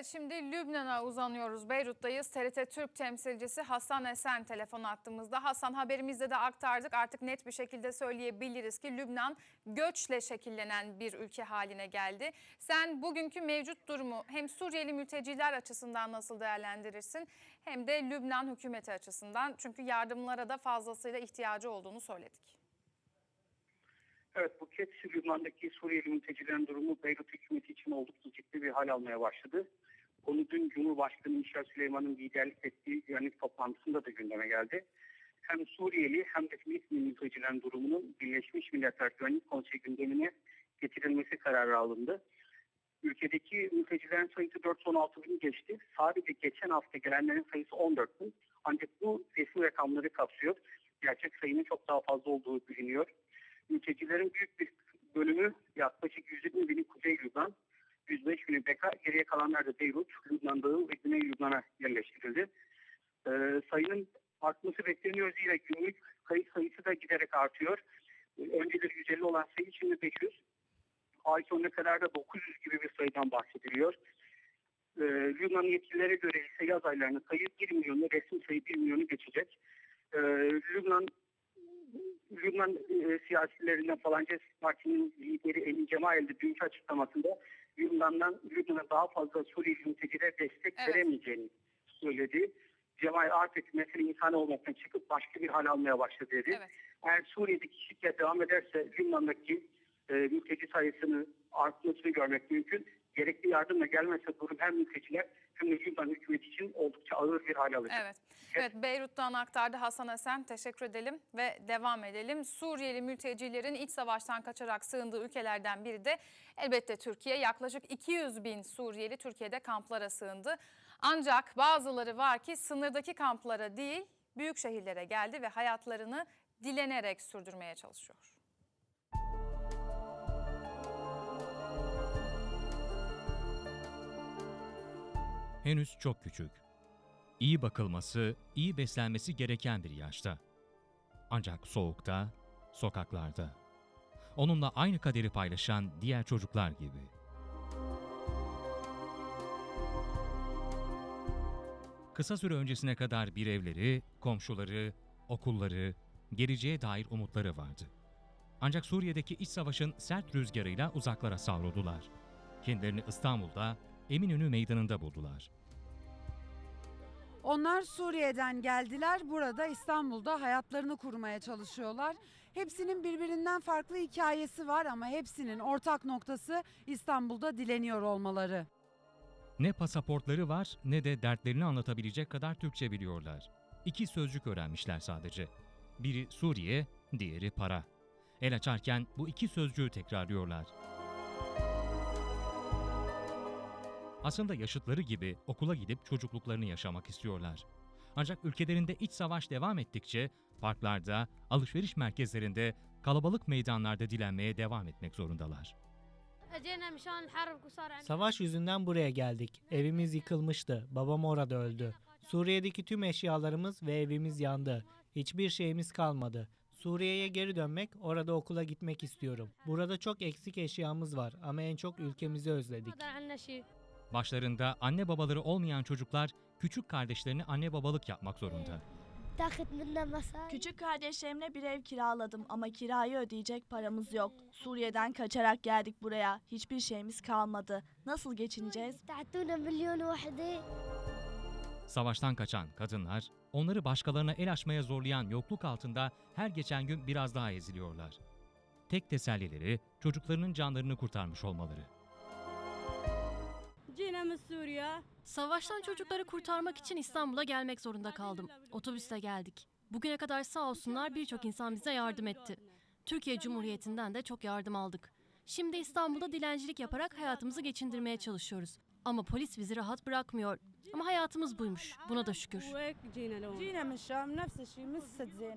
Evet şimdi Lübnan'a uzanıyoruz. Beyrut'tayız. TRT Türk temsilcisi Hasan Esen telefon attığımızda. Hasan haberimizde de aktardık. Artık net bir şekilde söyleyebiliriz ki Lübnan göçle şekillenen bir ülke haline geldi. Sen bugünkü mevcut durumu hem Suriyeli mülteciler açısından nasıl değerlendirirsin hem de Lübnan hükümeti açısından. Çünkü yardımlara da fazlasıyla ihtiyacı olduğunu söyledik. Evet bu kez Lübnan'daki Suriyeli mültecilerin durumu Beyrut hükümeti için oldukça ciddi bir hal almaya başladı. Konu dün Cumhurbaşkanı Michel Süleyman'ın liderlik ettiği güvenlik toplantısında da gündeme geldi. Hem Suriyeli hem de Filistinli mültecilerin durumunun Birleşmiş Milletler Güvenlik Konseyi gündemine getirilmesi kararı alındı. Ülkedeki mültecilerin sayısı 416 bin geçti. Sadece geçen hafta gelenlerin sayısı 14 bin. Ancak bu resmi rakamları kapsıyor. Gerçek sayının çok daha fazla olduğu biliniyor mültecilerin büyük bir bölümü yaklaşık 120 bini Kuzey Lübnan, 105 bini Beka, geriye kalanlar da Beyrut, Lübnan Dağı ve Güney Lübnan'a yerleştirildi. Ee, sayının artması bekleniyor zira günlük kayıt sayısı da giderek artıyor. Ee, önceleri 150 olan sayı şimdi 500. Ay sonuna kadar da 900 gibi bir sayıdan bahsediliyor. Ee, Lübnan yetkililere göre ise yaz aylarında sayı 1 milyonu, resmi sayı 1 milyonu geçecek. Ee, Lübnan Lübnan e, siyasilerinden falanca partinin lideri Emin Cemal de dünkü açıklamasında Lübnan'dan Lübnan'a daha fazla Suriyeli mültecilere destek Evet. veremeyeceğini söyledi. Cemal artık mesele insan olmaktan çıkıp başka bir hal almaya başladı dedi. Evet. Eğer Suriye'deki şiddet devam ederse Lübnan'daki e, mülteci sayısını artmasını görmek mümkün. Gerekli yardımla gelmezse durum hem mülteciler de Lübnan hükümeti için oldukça ağır bir hal alacak. Evet. Evet Beyrut'tan aktardı Hasan Esen. Teşekkür edelim ve devam edelim. Suriyeli mültecilerin iç savaştan kaçarak sığındığı ülkelerden biri de elbette Türkiye. Yaklaşık 200 bin Suriyeli Türkiye'de kamplara sığındı. Ancak bazıları var ki sınırdaki kamplara değil büyük şehirlere geldi ve hayatlarını dilenerek sürdürmeye çalışıyor. Henüz çok küçük. İyi bakılması, iyi beslenmesi gereken bir yaşta. Ancak soğukta, sokaklarda. Onunla aynı kaderi paylaşan diğer çocuklar gibi. Kısa süre öncesine kadar bir evleri, komşuları, okulları, geleceğe dair umutları vardı. Ancak Suriye'deki iç savaşın sert rüzgarıyla uzaklara savruldular. Kendilerini İstanbul'da, Eminönü Meydanı'nda buldular. Onlar Suriye'den geldiler. Burada İstanbul'da hayatlarını kurmaya çalışıyorlar. Hepsinin birbirinden farklı hikayesi var ama hepsinin ortak noktası İstanbul'da dileniyor olmaları. Ne pasaportları var ne de dertlerini anlatabilecek kadar Türkçe biliyorlar. İki sözcük öğrenmişler sadece. Biri Suriye, diğeri para. El açarken bu iki sözcüğü tekrarlıyorlar. Aslında yaşıtları gibi okula gidip çocukluklarını yaşamak istiyorlar. Ancak ülkelerinde iç savaş devam ettikçe parklarda, alışveriş merkezlerinde, kalabalık meydanlarda dilenmeye devam etmek zorundalar. Savaş yüzünden buraya geldik. Evimiz yıkılmıştı. Babam orada öldü. Suriye'deki tüm eşyalarımız ve evimiz yandı. Hiçbir şeyimiz kalmadı. Suriye'ye geri dönmek, orada okula gitmek istiyorum. Burada çok eksik eşyamız var ama en çok ülkemizi özledik. Başlarında anne babaları olmayan çocuklar küçük kardeşlerini anne babalık yapmak zorunda. Küçük kardeşlerimle bir ev kiraladım ama kirayı ödeyecek paramız yok. Suriye'den kaçarak geldik buraya. Hiçbir şeyimiz kalmadı. Nasıl geçineceğiz? Savaştan kaçan kadınlar, onları başkalarına el açmaya zorlayan yokluk altında her geçen gün biraz daha eziliyorlar. Tek tesellileri çocuklarının canlarını kurtarmış olmaları. Savaştan çocukları kurtarmak için İstanbul'a gelmek zorunda kaldım. Otobüste geldik. Bugüne kadar sağ olsunlar birçok insan bize yardım etti. Türkiye Cumhuriyeti'nden de çok yardım aldık. Şimdi İstanbul'da dilencilik yaparak hayatımızı geçindirmeye çalışıyoruz. Ama polis bizi rahat bırakmıyor. Ama hayatımız buymuş. Buna da şükür.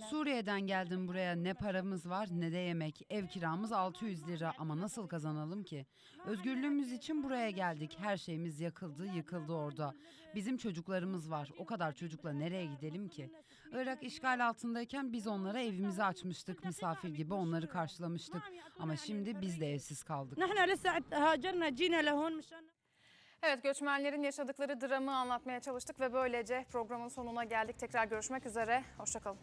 Suriye'den geldim buraya ne paramız var ne de yemek. Ev kiramız 600 lira ama nasıl kazanalım ki? Özgürlüğümüz için buraya geldik. Her şeyimiz yakıldı, yıkıldı orada. Bizim çocuklarımız var. O kadar çocukla nereye gidelim ki? Irak işgal altındayken biz onlara evimizi açmıştık. Misafir gibi onları karşılamıştık. Ama şimdi biz de evsiz kaldık. Evet göçmenlerin yaşadıkları dramı anlatmaya çalıştık ve böylece programın sonuna geldik. Tekrar görüşmek üzere. Hoşçakalın.